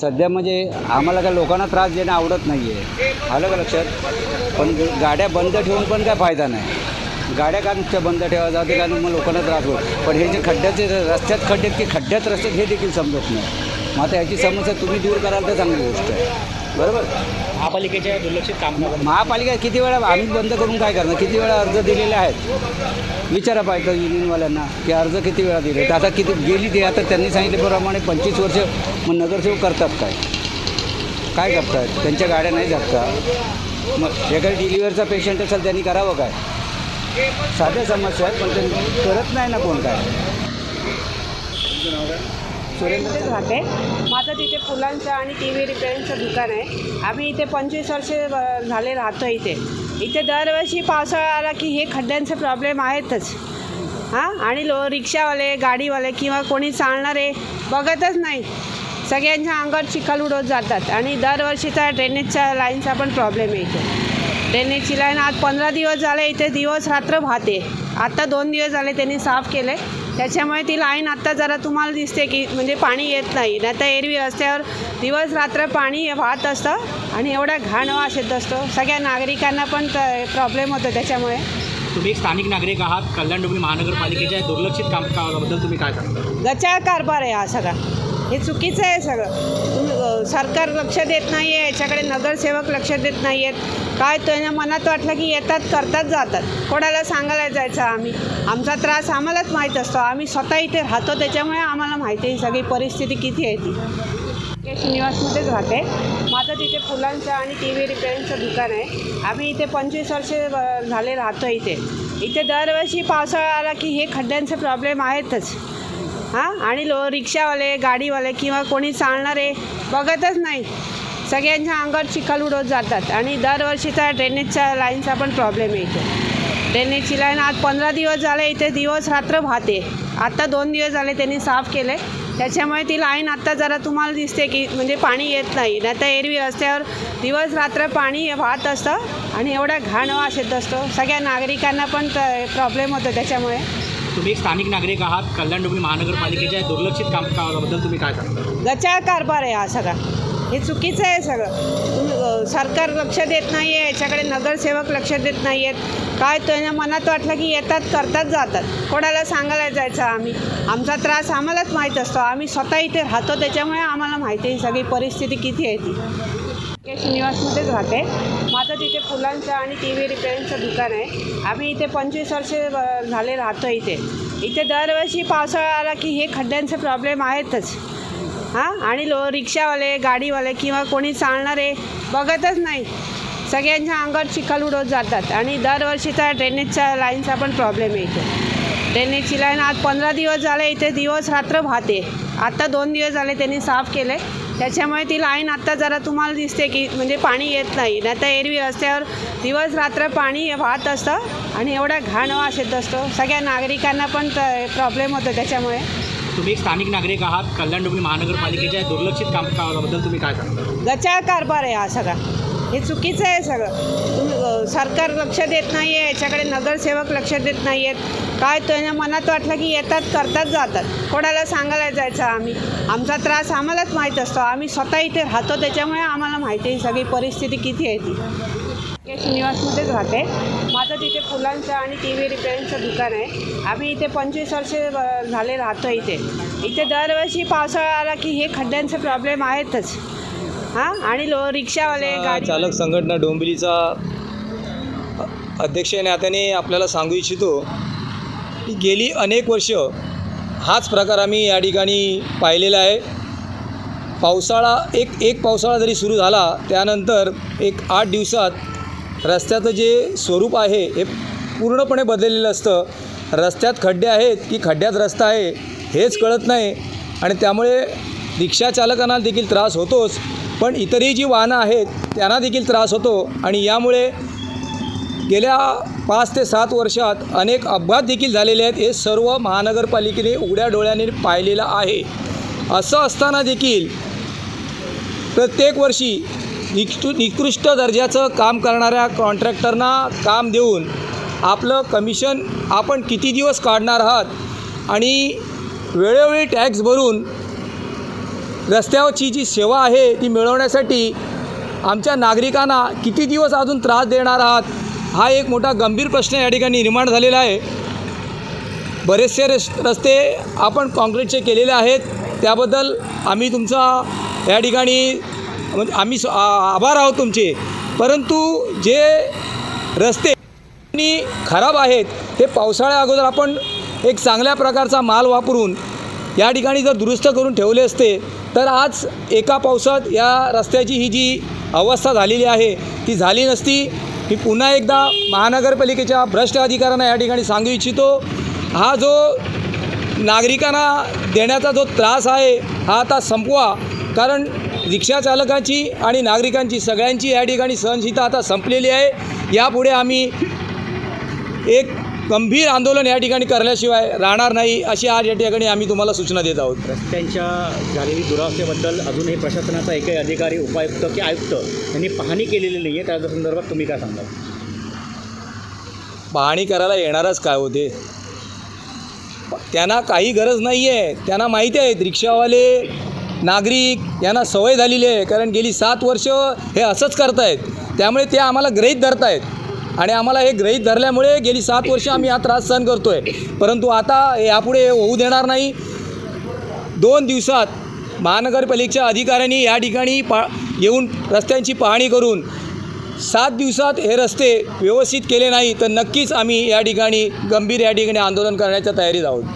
सध्या म्हणजे आम्हाला काय लोकांना त्रास देणं आवडत नाही आहे आलं का लक्षात? पण गाड्या बंद ठेवून पण काय फायदा नाही. गाड्या का नुसत्या बंद ठेवा जाते कारण मग लोकांना त्रास होतो. पण हे जे खड्ड्याचे रस्त्यात खड्डे आहेत की खड्ड्यात रस्त्यात हे देखील समजत नाही. मग आता ह्याची समस्या तुम्ही दूर कराल तर चांगली गोष्ट आहे. बरोबर. महापालिकेच्या दुर्लक्षित कामकाज महापालिका किती वेळा आम्ही बंद करून काय करणार? किती वेळा अर्ज दिलेले आहेत? विचारा पाहिजे युनियनवाल्यांना की अर्ज किती वेळा दिले? तर आता किती गेली ते आता त्यांनी सांगितल्याप्रमाणे पंचवीस वर्ष मग नगरसेवक करतात काय? काय करतात? त्यांच्या गाड्या नाही जात का मग एखादी डिलिव्हरचा पेशंट असेल त्यांनी करावं काय? साध्या समस्या आहेत पण ते करत नाही ना कोण काय? सुरेंद्रच राहते माझं तिथे फुलांचं आणि टी व्ही रिपेअरिंगचं दुकान आहे. आम्ही इथे पंचवीस वर्षे झाले राहतो इथे. इथे दरवर्षी पावसाळा आला की हे खड्ड्यांचे प्रॉब्लेम आहेतच. हां? आणि लो रिक्षावाले गाडीवाले किंवा कोणी चालणारे बघतच नाही. सगळ्यांच्या अंगात चिखल उडवत जातात. आणि दरवर्षीचा ड्रेनेजच्या लाईनचा पण प्रॉब्लेम आहे इथे. ड्रेनेजची लाईन आज पंधरा दिवस झाले इथे दिवस रात्र वाहते. आत्ता दोन दिवस झाले त्यांनी साफ केले. त्याच्यामुळे ती लाईन आत्ता जरा तुम्हाला दिसते की म्हणजे पाणी येत नाही. नाही तर एरवी रस्त्यावर दिवस रात्र पाणी वाहत असतं आणि एवढा घाण वास येत असतो. सगळ्या नागरिकांना पण प्रॉब्लेम होतो त्याच्यामुळे. तुम्ही स्थानिक नागरिक आहात. कल्याण डोंबिवली महानगरपालिकेच्या दुर्लक्षित कामकाजाबद्दल तुम्ही काय सांगता? गचाळ कारभार आहे हा सगळा. हे चुकीचं आहे सगळं. सरकार लक्ष देत नाही आहे याच्याकडे नगरसेवक लक्ष देत नाही आहेत काय त्यांच्या मनात वाटलं की येतात करतात जातात. कोणाला सांगायला जायचं आम्ही? आमचा त्रास आम्हालाच माहीत असतो. आम्ही स्वतः इथे राहतो त्याच्यामुळे आम्हाला माहिती आहे सगळी परिस्थिती किती आहे ती. श्रीनिवासमध्येच निवासमध्येच राहते. माझं तिथे फुलांचं आणि टी. व्ही. रिपेअरिंगचं दुकान आहे. आम्ही इथे पंचवीस वर्षे झाले राहतो इथे. इथे दरवर्षी पावसाळा आला की हे खड्ड्यांचे प्रॉब्लेम आहेतच. हां? आणि लो रिक्षावाले गाडीवाले किंवा कोणी चालणारे बघतच नाही. सगळ्यांच्या अंगात चिखल उडवत जातात. आणि दरवर्षीचा ड्रेनेजच्या लाईनचा पण प्रॉब्लेम येतो ड्रेनेजची लाईन आज पंधरा दिवस झाले इथे दिवस रात्र वाहते. आत्ता दोन दिवस झाले त्यांनी साफ केले. त्याच्यामुळे ती लाईन आत्ता जरा तुम्हाला दिसते की म्हणजे पाणी येत नाही. नाही तर एरवी रस्त्यावर दिवस रात्र पाणी वाहत असतं आणि एवढा घाण वास येत असतो. सगळ्या नागरिकांना पण प्रॉब्लेम होतो त्याच्यामुळे. तुम्ही एक स्थानिक नागरिक आहात कल्याण डोंबिवली महानगरपालिकेच्या दुर्लक्षित कामकाजाबद्दल तुम्ही काय सांगता? गचाळ कारभार आहे हा सगळा. हे चुकीचं आहे सगळं. सरकार लक्ष देत नाही आहे याच्याकडे नगरसेवक लक्ष देत नाही आहेत काय त्यांच्या मनात वाटलं की येतात करतात जातात. कोणाला सांगायला जायचं आम्ही? आमचा त्रास आम्हालाच माहीत असतो. आम्ही स्वतः इथे राहतो त्याच्यामुळे आम्हाला माहिती आहे ही सगळी परिस्थिती किती आहे ती. केश राहते. आमचं तिथे फुलांचं आणि टी व्ही रिपेअरिंगचं दुकान आहे. आम्ही इथे पंचवीस वर्षे झाले राहतो इथे. इथे दरवर्षी पावसाळा आला की हे खड्ड्यांचे प्रॉब्लेम आहेतच. हां? आणि लो रिक्षावाले गाडीवाले किंवा कोणी चालणारे बघतच नाही. सगळ्यांच्या अंगात चिखल उडवत जातात. आणि दरवर्षीचा ड्रेनेजच्या लाईनचा पण प्रॉब्लेम आहे इथे. ड्रेनेजची लाईन आज पंधरा दिवस झाले इथे दिवस रात्र वाहते. आत्ता दोन दिवस झाले त्यांनी साफ केले त्याच्यामुळे ती लाईन आत्ता जरा तुम्हाला दिसते की म्हणजे पाणी येत नाही. नाही तर एरवी रस्त्यावर दिवस रात्र पाणी वाहत असतं आणि एवढा घाण वास येत असतो. सगळ्या नागरिकांना पण प्रॉब्लेम होतो त्याच्यामुळे. तुम्ही स्थानिक नागरिक आहात कल्याण डोंबिवली महानगरपालिकेच्या दुर्लक्षित कामकाजाबद्दल तुम्ही काय सांगता? गचाळ कारभार आहे हा सगळा. हे चुकीचं आहे सगळं. सरकार लक्ष देत नाही आहे याच्याकडे नगरसेवक लक्ष देत नाही आहेत काय त्यांना मनात वाटलं की येतात करतात जातात. कोणाला सांगायला जायचं आम्ही? आमचा त्रास आम्हालाच माहीत असतो. आम्ही स्वतः इथे राहतो त्याच्यामुळे आम्हाला माहिती आहे सगळी परिस्थिती किती आहे ती. श्रीनिवासमध्येच निवासमध्येच राहते. माझं तिथे फुलांचं आणि टी व्ही रिपेअरिंगचं दुकान आहे. आम्ही इथे पंचवीस वर्षे झाले राहतो इथे. इथे दरवर्षी पावसाळा आला की हे खड्ड्यांचे प्रॉब्लेम आहेतच. हां? आणि लो रिक्षावाले गाडी? चालक संघटना डोंबिवलीचा अ- अध्यक्ष या नात्याने आपल्याला सांगू इच्छितो की गेली अनेक वर्ष हाच प्रकार आम्ही या ठिकाणी पाहिलेला आहे. पावसाळा एक एक पावसाळा जरी सुरू झाला त्यानंतर एक आठ दिवसात रस्त्याचं जे स्वरूप आहे हे पूर्णपणे बदललेलं असतं. रस्त्यात खड्डे आहेत की खड्ड्यात रस्ता आहे हेच कळत नाही. आणि त्यामुळे रिक्षा चालकांना देखील त्रास होतोच पण इतरही जी वाहनं आहेत त्यांना देखील त्रास होतो आणि यामुळे गेल्या पाच ते सात वर्षात अनेक अपघात देखील झालेले आहेत. हे सर्व महानगरपालिकेने उघड्या डोळ्याने पाहिलेलं आहे. असं असताना देखील प्रत्येक वर्षी निकृ निकृष्ट दर्जाचं काम करणाऱ्या कॉन्ट्रॅक्टरना काम देऊन आपलं कमिशन आपण किती दिवस काढणार आहात आणि वेळोवेळी टॅक्स भरून रस्त्यावरची जी सेवा आहे ती मिळवण्यासाठी आमच्या नागरिकांना किती दिवस अजून त्रास देणार आहात हा एक मोठा गंभीर प्रश्न या ठिकाणी निर्माण झालेला आहे. बरेचसे रस् रस्ते आपण काँक्रीटचे केलेले आहेत त्याबद्दल आम्ही तुमचा या ठिकाणी म्हणजे आम्ही आभार आहोत तुमचे. परंतु जे रस्ते आणि खराब आहेत ते पावसाळ्या अगोदर आपण एक चांगल्या प्रकारचा माल वापरून या ठिकाणी जर दुरुस्त करून ठेवले असते तर आज एका पावसात या रस्त्याची ही जी अवस्था झालेली आहे ती झाली नसती. मी पुन्हा एकदा महानगरपालिकेच्या भ्रष्ट अधिकाऱ्यांना या ठिकाणी सांगू इच्छितो हा जो नागरिकांना देण्याचा जो त्रास आहे हा आता संपवा. कारण रिक्षा चालकांची आणि नागरिकांची सगळ्यांची या ठिकाणी सहनशीलता आता संपलेली आहे. यापुढे आम्ही एक गंभीर आंदोलन या ठिकाणी करण्याशिवाय राहणार नाही अशी आज या ठिकाणी आम्ही तुम्हाला सूचना देत आहोत. रस्त्यांच्या झालेली दुरावस्थेबद्दल अजूनही प्रशासनाचा एकही अधिकारी उपायुक्त की आयुक्त यांनी पाहणी केलेली नाही आहे त्या संदर्भात तुम्ही काय सांगाल? पाहणी करायला येणारच काय होते त्यांना काही गरज नाही आहे त्यांना माहिती आहेत रिक्षावाले नागरिक यांना सवय झालेली आहे कारण गेली सात वर्ष हे असंच करतायत. त्यामुळे ते आम्हाला गृहीत धरतायत. आणि आम्हाला हे गृहीत धरल्यामुळे गेली सात वर्ष आम्ही हा त्रास सहन करतो आहे परंतु आता यापुढे होऊ देणार नाही. दोन दिवसात महानगरपालिकेच्या अधिकाऱ्यांनी या ठिकाणी पा येऊन रस्त्यांची पाहणी करून सात दिवसात हे रस्ते व्यवस्थित केले नाही तर नक्कीच आम्ही या ठिकाणी गंभीर या ठिकाणी आंदोलन करण्याच्या तयारीत आहोत.